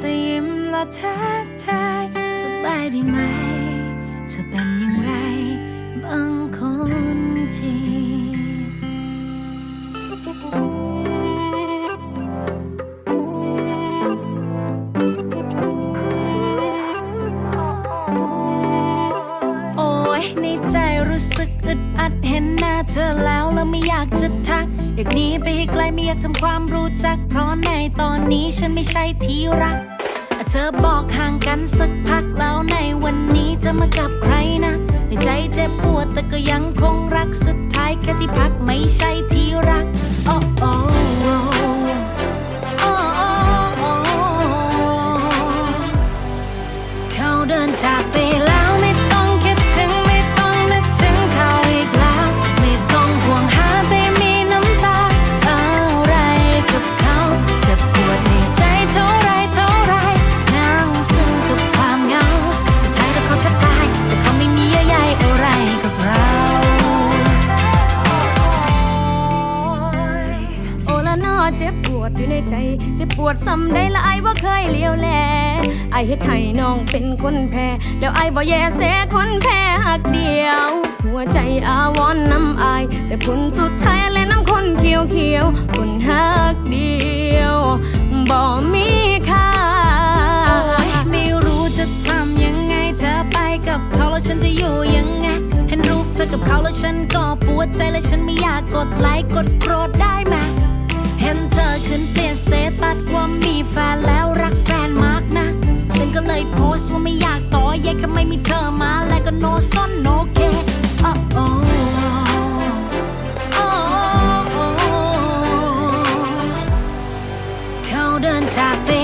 แต่ยิ้มละทักทายสบายดีไหมเธอเป็นอย่างไรบางคนทีโอ้ยในใจรู้สึกอึดอัดเห็นหน้าเธอแล้วแล้วไม่อยากจะทัก อยากหนีไปให้ไกลไม่อยากทำความรู้จัก เพราะในตอนนี้ฉันไม่ใช่ที่รัก เธอบอกห่างกันสักพักแล้วในวันนี้จะมากับใครนะ ในใจเจ็บปวดแต่ก็ยังคงรักสุดท้ายแค่ที่พักไม่ใช่ที่รักโอ้โอ้โอ้โอ้โอ้เขาเดินจากไป เจ็บปวดอยู่ในใจเจ็บปวดซ้ำได้ละไอว่าเคยเลี้ยวแลไอเฮ็ดให้น้องเป็นคนแพ้ แล้วไอบ่แย่เสคนแพ้หักเดียว หัวใจอาวอนน้ำอาย แต่ผลสุดท้ายและน้ำคนเขียวเขียวคนหักเดียวบ่มีค่าโอ๊ยไม่รู้จะทำยังไงเธอไปกับเขาแล้วฉันจะอยู่ยังไง เห็นรูปเธอกับเขาแล้วฉันก็ปวดใจและฉันไม่อยากกดไลค์กดโกรธ สเตตัสว่ามีแฟนแล้วรักแฟนมากนะ ฉันก็เลยโพสต์ว่าไม่อยากต่อแยกทำไมมีเธอมาแล้วก็โนซ่อนโนเคโอ้โอ้เขาเดินจากไป